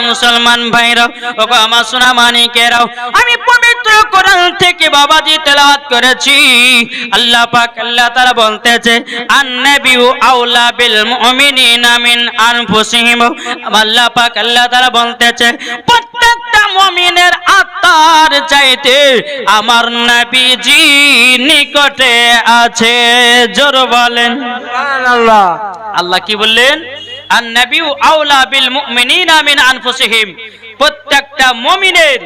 মুসলমান ভাইরা ওগো আমার সোনা মানিকেরাও আমি পবিত্র কোরআন থেকে বাবাজি তেলাওয়াত করেছি। আল্লাহ পাক আল্লাহ তাআলা বলতেছে আন্নাবিউ আউলা বিল মুমিনিনা মিন আনফুসিহিম। আল্লাহ পাক আল্লাহ তাআলা বলতেছে প্রত্যেকটা মুমিনের আত্মার চাইতে আমার নবীজি নিকটে আছে জোর বলেন। সুবহানাল্লাহ। আল্লাহ কি বললেন? মিন প্রত্যেকটা মুমিনের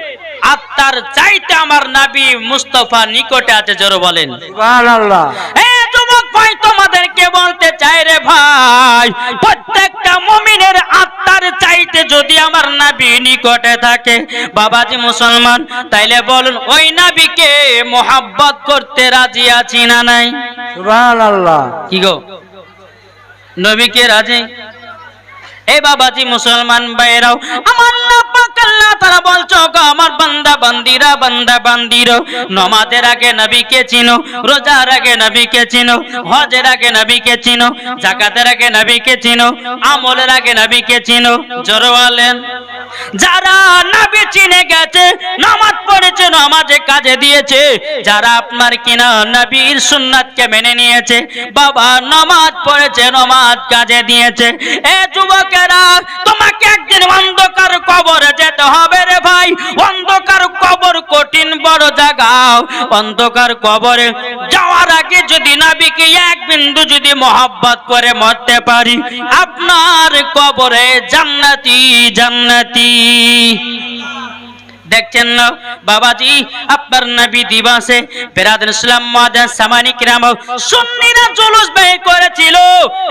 আত্মার চাইতে আমার নবী মুস্তাফা নিকটে আছে জোরে বলেন। সুবহানাল্লাহ। এ যুবক ভাই তোমাদেরকে বলতে চাই রে ভাই প্রত্যেকটা মুমিনের আত্মার চাইতে যদি আমার নবী নিকটে থাকে বাবাজি মুসলমান তাইলে বলুন ওই নবীকে মোহাব্বত করতে রাজি আছি না নাই? কি গো? নবীকে রাজি? বাবাজি মুসলমান আমার তাআলা বলছো আমার বান্দা বান্দিরা, বান্দা বান্দিরো, নমাজের আগে নবীকে চিনো, রোজার আগে নবীকে চিনো, হজের আগে নবীকে চিনো যাকাতের আগে নবীকে চিনো, আমলের আগে নবীকে চিনো যারা নবী চিনে গেছে, নামাজ পড়েছে, নামাজে কাজে দিয়েছে, যারা আপনার কিনা নবীর সুন্নাতকে মেনে নিয়েছে, বাবা নামাজ পড়েছে, নামাজ কাজে দিয়েছে, এ তোমাকে একদিন অন্ধকার কবরে যেতে হবে রে ভাই। অন্ধকার কবর কঠিন বড় জায়গাও অন্ধকার কবরে যাওয়ার আগে যদি নবীকে এক বিন্দু যদি মহাব্বত করে মরতে পারি, আপনার কবরে জান্নাতি জান্নাতি। দেখছেন না? বাবাজি, আপনার নবী দিবসে বেরাদুল ইসলাম মাদার সামানি কিরাম সুন্নিরা জুলুস বের করেছিল।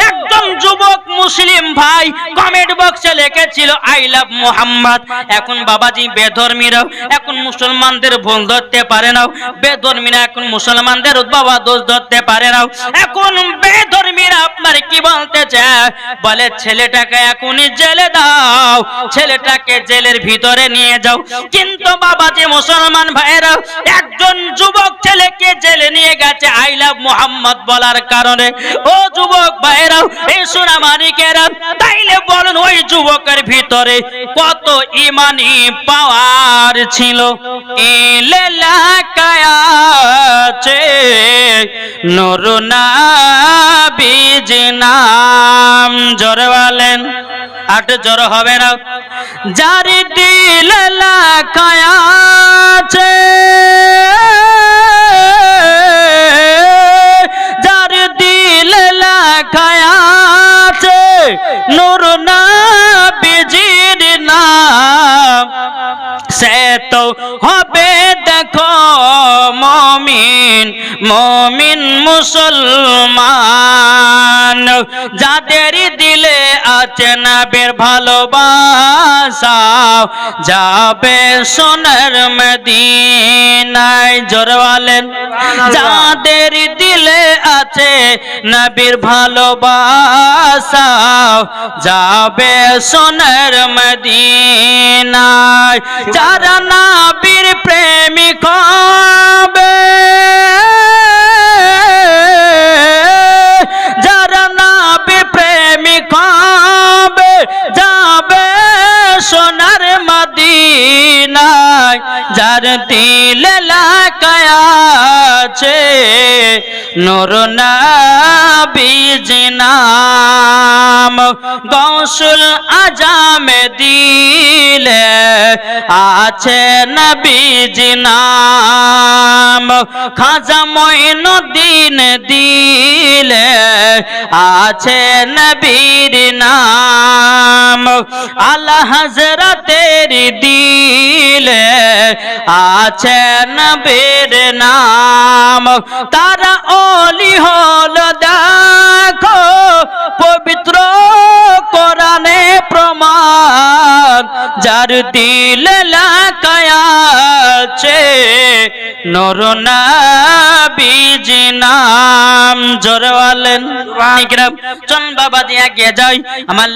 একজন যুবক মুসলিম ভাই কমেন্ট বক্সে লিখেছিল, আই লাভ মোহাম্মদ। এখন বাবাজি, বেধর্মীরা এখন মুসলমানদের ভুল ধরতে পারে না। বেধর্মীরা এখন মুসলমানদের বাবা দোষ ধরতে পারে না। এখন বেধর্মীরা আপনার কি বলতে চায়? বলে, ছেলেটাকে এখনই জেলে দাও। ছেলেটাকে জেলের ভিতরে নিয়ে যাও। কিন্তু বাবা যে মুসলমান ভাইয়েরা, একজন যুবক ছেলেকে জেলে নিয়ে গেছে আই লাভ মোহাম্মদ বলার কারণে। ও যুবক ভাইয়েরা, এই সোনা মানিকেরা, তাইলে বলুন ওই যুবকের ভিতরে কত ইমানি পাওয়ার ছিল? এলাকায়াছে নুরুনা বীজ নাম জোরে বলেন, আট জোর হবে না। যার দিল লাকায়াছে যার দিল লাকায়াছে নূর না বিজির নাম, সে তো হবে মমিন মমিন মুসলমান। যাদের দিলে আছে নবের ভালোবাসা যাবে সোনার মদিনায়। জোরওয়ালেন যাদের দিলে আছে নবীর ভালোবাসা যাবে সোনার মদিনায়। যারা নবীর প্রেমিক হবে যার দিল লাকায়াছে নূর নবীজ নাম। গৌসুল আজামে দিলে আছে নবীজ নাম। খাজা মঈনুদ্দিন দিলে আছে নবীর নাম। আল্লাহ হজরতের দিলে আছে নবীর নাম। তারা অলি হল দেখো পবিত্র কোরআনে প্রমাণ। যার দিল লাকায়াছে নর নাম। জোরে চল বাবা দিয়া যাই। আমার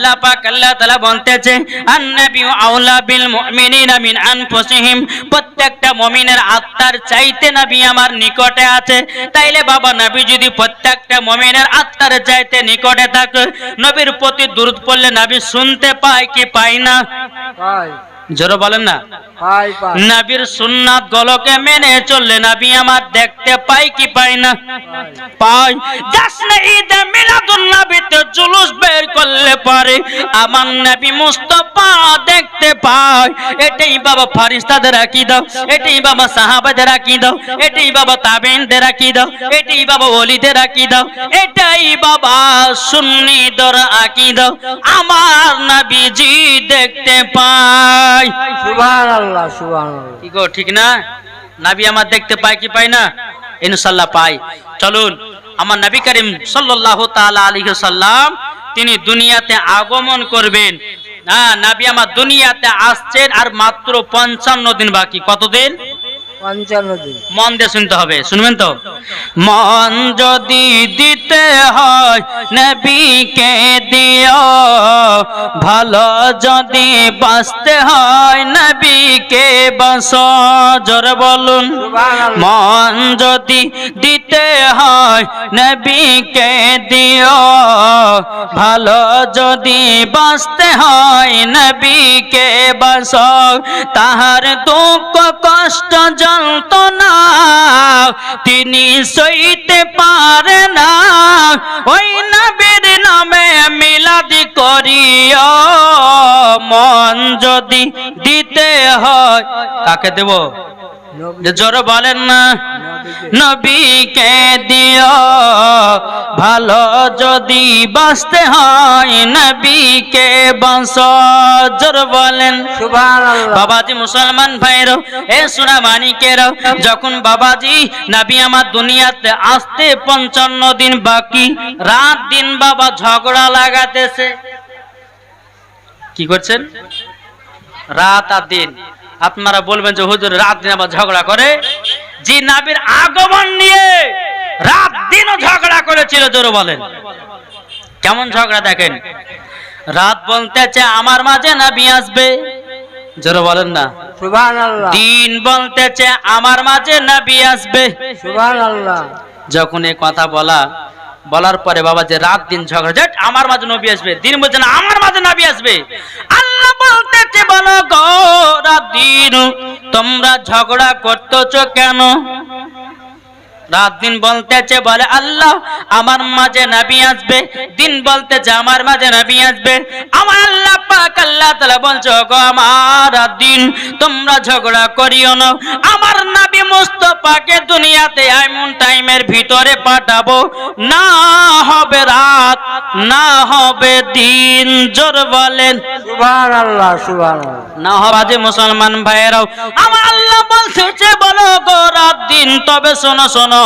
বিল মুমিনিনা মিন আনফুসিহিম। প্রত্যেকটা মমিনের আত্মার চাইতে নবী আমার নিকটে আছে। তাইলে বাবা নবী যদি প্রত্যেকটা মমিনের আত্মার চাইতে নিকটে থাকে, নবীর প্রতি দূরত পড়লে নবী শুনতে পায় কি পায় না? পাই জোরে বলেন না। পাই সুন্নাত গলকে মেনে চললে নাবি আমার দেখতে পাই কি পাই না? পাই। জাসনে ঈদে মিলাদুন নবীতে জুলুস বের করলে পারে আমার নবী মুস্তাফা দেখতে পাই এটাই বাবা ফারিস্তাদের রাখি দাও এটাই বাবা সাহাবাদের রাখি দাও এটাই বাবা তাবেনদের রাখি দাও এটাই বাবা ওলিদের রাখি দাও এটাই বাবা সুন্নিদের রাখি দাও আমার নবীজি দেখতে পাই সুবহান কি গো ঠিক না? নবী আমার দেখতে পায় কি পায় না? ইনশাল্লাহ পাই চলুন আমার নবী করিম সাল্লাল্লাহু তাআলা আলাইহি সাল্লাম তিনি দুনিয়াতে আগমন করবেন। হ্যাঁ নবী আমার দুনিয়াতে আসছেন আর মাত্র পঞ্চান্ন দিন বাকি। কতদিন? পঞ্চান্ন দিন মন দিয়ে শুনতে হবে শুনবেন তো? মন যদি দিতে হয় নবীকে দিও। ভালো যদি বাঁচতে হয় নবীকে বাস জোরে বলুন। মন যদি দিতে হয় নবীকে দিও। ভালো যদি বাঁচতে হয় নবীকে বাস তাহার দুঃখ কষ্ট যন্ত্রণা, তিনি সইতে পারে না। ওই নবীর নামে মিলাদি করিও, মন যদি দিতে হয়। কাকে দেব? জোরে বলেন না নবীকে। দিও ভালো যদি বাঁচতে হয় নবীকে বাঁচ জোর বলেন। বাবাজি মুসলমান ভাইরও এ সোনা মানিকেরও যখন বাবাজি নাবি আমার দুনিয়াতে আসতে পঞ্চান্ন দিন বাকি রাত দিন বাবা ঝগড়া লাগাতেছে। কি করছেন? রাত আর দিন। আপনারা বলবেন যে হুজুর রাত দিন আবার ঝগড়া করে? জি নাবির আগমন নিয়ে রাত দিনও ঝগড়া করেছিল জোরে বলেন। কেমন ঝগড়া দেখেন? রাত বলতেছে আমার মাঝে নাবি আসবে জোরে বলেন না। দিন বলতেছে আমার মাঝে নাবি আসবে। যখন এই কথা বলা বলার পরে বাবা যে রাত দিন ঝগড়া যাট আমার মাঝে নবী আসবে। দিন বলছে না আমার মাঝে নবী আসবে। আল্লাহ বলো দিন তোমরা ঝগড়া করতেছ কেন? রাত দিন বলতেছে, বলে আল্লাহ, আমার মাঝে নাবি আসবে। দিন বলতেছে, আমার মাঝে নাবি আসবে। আমার আল্লাহ পাক আল্লাহ তাআলা বলছো গো আমার রাত দিন তোমরা ঝগড়া করিও না। আমার নবী মুস্তাফাকে দুনিয়াতে এমন টাইমের ভিতরে পাঠাবো। না হবে রাত না হবে দিন জোর বলেন। না হবা যে মুসলমান ভাইয়েরাও। আমার আল্লাহ বলছে বলো গো রাত দিন তবে শোনো শোনো।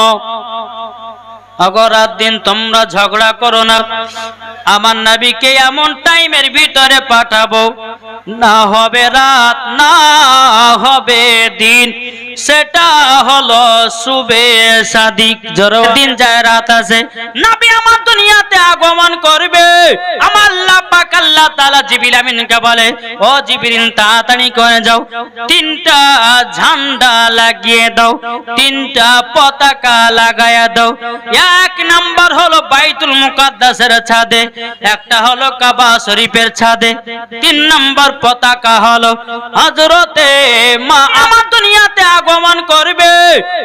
অগরাত দিন তোমরা ঝগড়া করো না। আমার নবীকে এমন টাইমের ভিতরে পাঠাবো, না হবে রাত, না হবে দিন। সেটা হলো সুবে সাদিক। জোর দিন যায় রাত আছে নবী আমার দুনিয়াতে আগমন করবে। আমার আল্লাহ পাক আল্লাহ তাআলা জিবরিল আমিনকে বলে, ও জিবরিল, তাড়াতাড়ি করে যাও। তিনটা ঝান্ডা লাগিয়ে দাও, তিনটা পতাকা লাগায়া দাও। এক নাম্বার হলো বাইতুল মুকাদ্দাসের ছাদে, একটা হলো কাবা শরীফের ছাদে, তিন নাম্বার পতাকা হলো হযরতে মা আমার দুনিয়াতে আগমন করবে।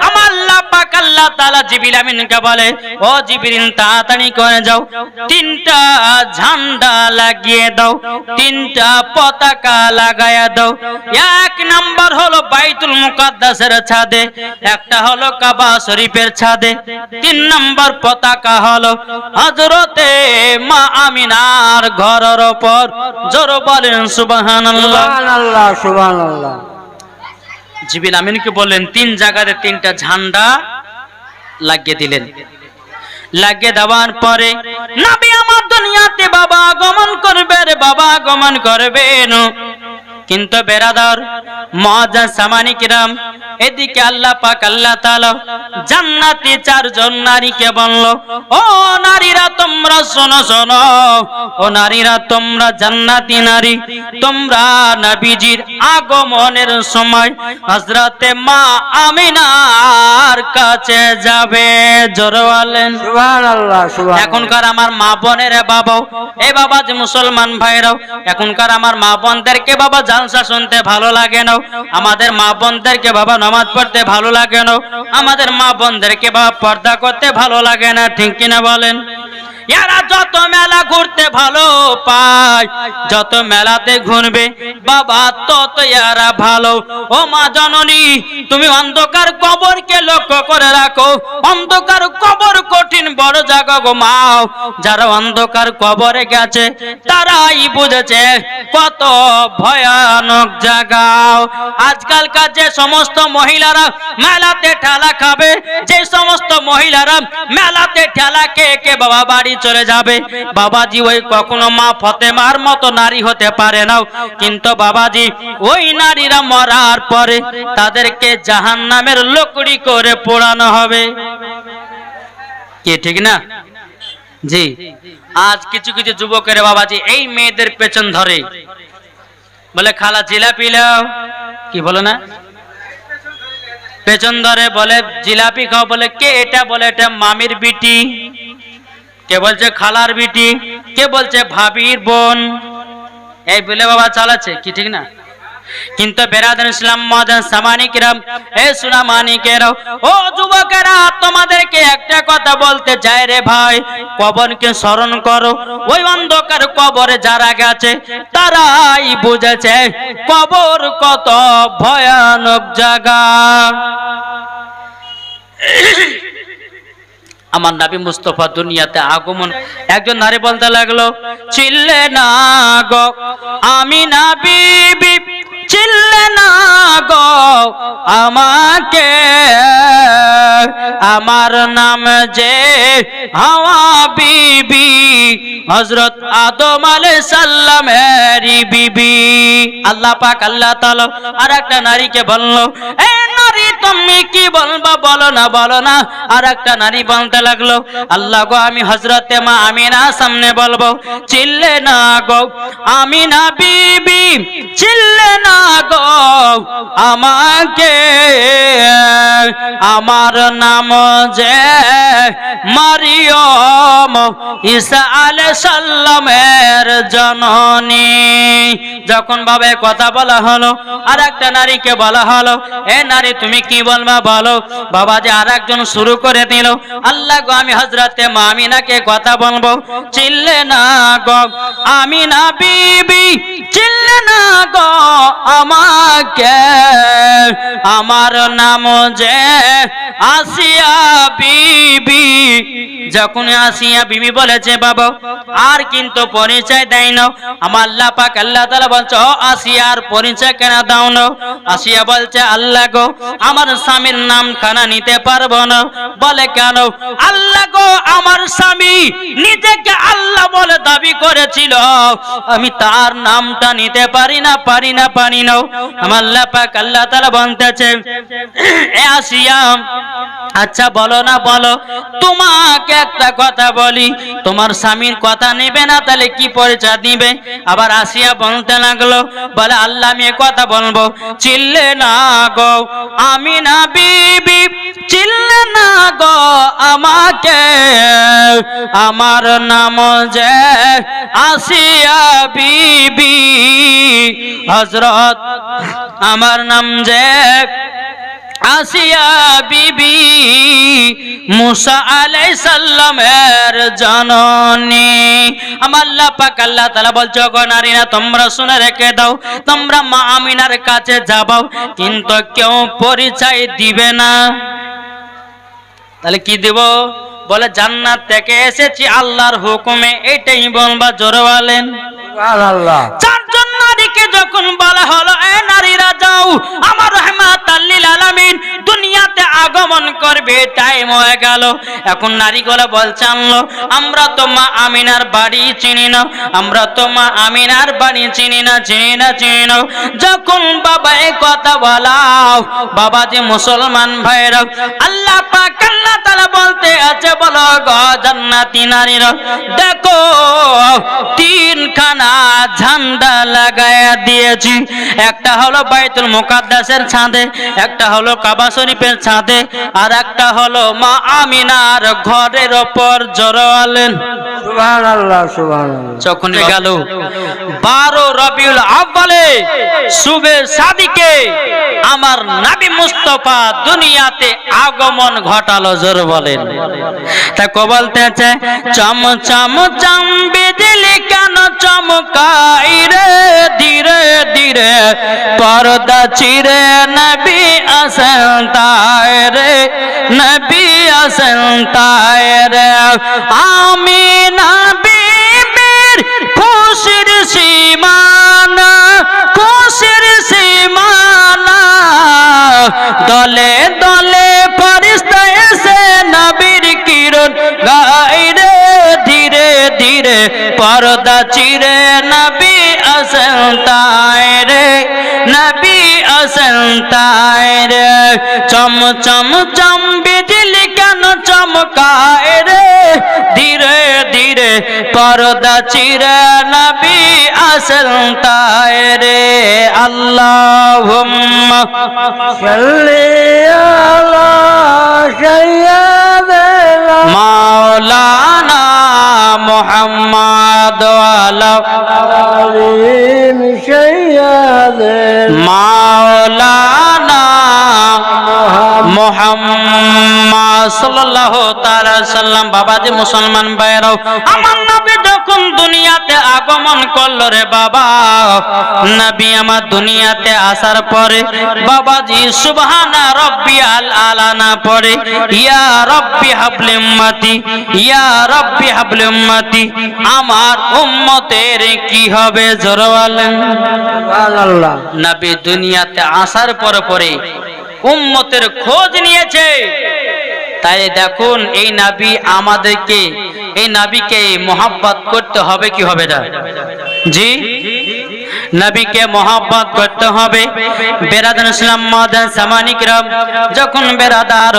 আমার আল্লাহ পাক আল্লাহ তাআলা জিবরিল আমিনকে বলে, ও জিবরিল, তাড়াতাড়ি করে যাও। তিনটা ঝান্ডা লাগিয়ে দাও, তিনটা পতাকা লাগায়া দাও। এক নাম্বার হলো বাইতুল মুকাদ্দাসের ছাদে একটা হলো কাবা শরীফের ছাদে তিন নাম্বার পতাকা হলো হযরতে মা আমিনার ঘরের উপর জোর বলেন সুবহান জিবিল আমিনকে বললেন তিন জায়গাতে তিনটা ঝান্ডা লাগিয়ে দিলেন। লাগিয়ে দেওয়ার পরে নবী আমার দুনিয়াতে বাবা আগমন করবে রে বাবা আগমন করবেন কিন্তু বেরাদার মজা সামানিকিরাম এদিকে আল্লাহ পাক আল্লাহ তাআলা জান্নাতি চারজন নারীকে বলল ও নারীরা তোমরা শোনো শোনো। ও নারীরা তোমরা জান্নাতি নারী। তোমরা নবীজির আগমনের সময় হযরতে মা আমিনার কাছে যাবে। জোরে বলেন। সুবহান এখনকার আমার মা বোনের বাবা এ বাবা যে মুসলমান ভাইরাও এখনকার আমার মা বোনদেরকে বাবা জালসা শুনতে ভালো লাগে না আমাদের মা বোনদেরকে বাবা নামাজ পড়তে ভালো লাগে না আমাদের মা বোনদেরকে বাবা পর্দা করতে ভালো লাগে না, ঠিক কিনা বলেন? এরা যত মেলা ঘুরতে ভালো পায়, যত মেলাতে ঘুরবে, বাবা তত এরা ভালো। ও মা জননী, তুমি অন্ধকার কবরকে লক্ষ্য করে রাখো। অন্ধকার কবর কঠিন, বড় জায়গা গো মাও যারা অন্ধকার কবরে গেছে, তারাই বুঝেছে কত ভয়ানক জায়গাও আজকালকার যে সমস্ত মহিলারা মেলাতে ঠেলা খাবে, যে সমস্ত মহিলারা মেলাতে ঠেলা খেয়ে কে বাবা বাড়ি চলে যাবে। বাবাজি ওই কখনো মা ফতেমার মতো নারী হতে পারে না। কিন্তু বাবাজি ওই নারীরা মরার পরে তাদেরকে জাহান নামের লকড়ি করে পোড়ানো হবে। কে, ঠিক না? জি। আজ কিছু কিছু যুবকের বাবাজি এই মেয়েদের পেছন ধরে। বলে, খালা, জিলাপি লাও কি বলো না? পেছন ধরে বলে, জিলাপি খাও। বলে, কে এটা? বলে, এটা মামির বিটি। কে বলছে খালার বিটি? কে বলছে ভাবির বোন? এই বলে বাবা চালাচ্ছে, কি ঠিক না? কিন্তু বেরাদান ইসলাম মাদান সামানিকরাম এ সুনা মানিকেরাও ও যুবকেরা, তোমাদেরকে একটা কথা বলতে চাই রে ভাই, কবরকে স্মরণ করো, ওই অন্ধকার কবরে যারা গেছে, তারাই বুঝেছে কবর কত ভয়ানক জায়গা। আমার নাবি মুস্তফা দুনিয়াতে আগমন। একজন নারী বলতে লাগল, চিল্লে না গো, আমি না চিল্লে না গো, আমাকে, আমার নাম যে হাওয়া বিবি হজরত আদম আলাইহিস সালামেরই বিবি। আল্লাহ পাক আল্লাহ তাআলা আর একটা নারীকে বলল, এ নারী তুমি কি বলবা? বলো না বলো না। আর একটা নারী বলতে লাগল, আল্লাহ গো, আমি হজরতে মা আমিনা সামনে বলব, চিল্লে না গো, আমিনা বিবি, চিল্লে না গো, আমাকে, আমার নাম যে মারিয়ম ঈসা আলাইহিস সালামের জননী। যখন বাবে কথা বলা হলো আর একটা নারীকে বলা হলো, এ নারী, তুমি কি বলবা বলো? বাবা যে আর একজন শুরু করে দিল, আল্লাহ গো, আমি হজরতে মামিনাকে কথা বলব। চিল্লে না গো, আমি না বিবি, চিল্লে না গো, আমাকে, আমার নাম যে আসিয়া বিবি। যখন আসিয়া বিবি বলেছে, বাবা, আর কিন্তু পরিচয় দেয় না। আমার আল্লাহ পাক আল্লাহ পরিচয় কেন দাও না? আসিয়া বলছে, আল্লাহ গো, আমার স্বামীর নাম খানা নিতে পারব না। বলে, কেন? আল্লাহ গো, আমার স্বামী নিজেকে আল্লাহ বলে দাবি করেছিল। আমি তার নামটা নিতে পারি না পারি না পারি না। আমার আল্লাহ পাক আল্লাহ বলতেছে আসিয়া আচ্ছা বলো না, বলো, তোমাকে একটা কথা বলি, তোমার স্বামীর কথা নেবে না, তাহলে কি পরিচয় দিবে? আবার আসিয়া বলতে লাগল, বলে, আল্লাহ, আমি কথা বলব। চিল্লে না গো, আমি না বিবি, চিল্লে না গো, আমাকে, আমার নাম যে আসিয়া বিবি। হজরত আমার নাম যে আসিয়া বিবি মুসা আলাই সাল্লামের জননী। আমার পাক আল্লাহ তাআলা বলছো গো নারীরা তোমরা শুনে রেখে দাও তোমরা মা আমিনার কাছে যাবাও কিন্তু কেউ পরিচয় দিবে না। তাহলে কি দেব? বলে জান্নাত থেকে এসেছি আল্লাহর হুকুমে এটাই বলবা জোরে বলেন। চারজন নারীকে যখন বলা হলো এ নারীরা যাও আমার রহমাত আল্লিল আলামিন দুনিয়াতে আগমন করবে, টাইম হয়ে গেল। এখন নারীগুলা বলছে আনলো আমরা তো মা আমিনার বাড়ি চিনি না, আমরা তো মা আমিনার বাড়ি চিনি না চিনি না চিনি না। যখন বাবা এই কথা বলাও, বাবা যে মুসলমান ভাইরা আল্লাহ পাক আল্লাহ তাআলা বলতে আছে, বলো গো জান্নাতি নারীরা, দেখো, তিনখানা ঝান্ডা লাগায়া দিয়েছি। একটা হলো বাইতুল মুকাদ্দাসের ছাদে একটা হলো কাবা শরীফের ছাদে আর একটা হলো মা আমিনার ঘরের ওপর জড়ালেন। যখন গেল। বারো রবিউল আব্বালে সাদিকে আমার নাবি মুস্তফা দুনিয়াতে আগমন ঘটালো জোর বলেন। তা কো বলতেছে চম চম কেন চমকাই রে? ধীরে ধীরে পর্দা চিরে নবী আসেন তায় রে, নবী আসেন তায় রে। আমি নবী খুশির সীমানা পর্দা চিরে নবী আসেন রে, নবী আসেন রে। চম চম চম বিজলি কেন চমকায় রে? ধীরে ধীরে পর্দা চিরে নবী আসেন রে। আল্লাহ মাওলানা মোহাম্মদ আলা মাওলা মোহাম্মদ সাল্লাল্লাহু তাআলা সাল্লাম বাবাজি মুসলমান ভাইরাও আমার নবী যখন দুনিয়াতে আগমন করল রে বাবা নবী আমার দুনিয়াতে আসার পরে বাবাজি সুবহানা রাব্বিয়াল আলা না পড়ে ইয়া রাব্বি হাবলি উম্মতি ইয়া রাব্বি হাবলি উম্মতি আমার উম্মতের কি হবে জোরে বলেন নবী দুনিয়াতে আসার পরে পরে উম্মতের খোঁজ নিয়েছে। তাই দেখুন, এই নাবি আমাদেরকে, এই নাবিকে মোহাব্বত করতে হবে কি হবে না? জি? নবীকে মোহাব্বত করতে হবে। বেরাদান ইসলাম মাদান সামানিকরাম যখন বেরাদার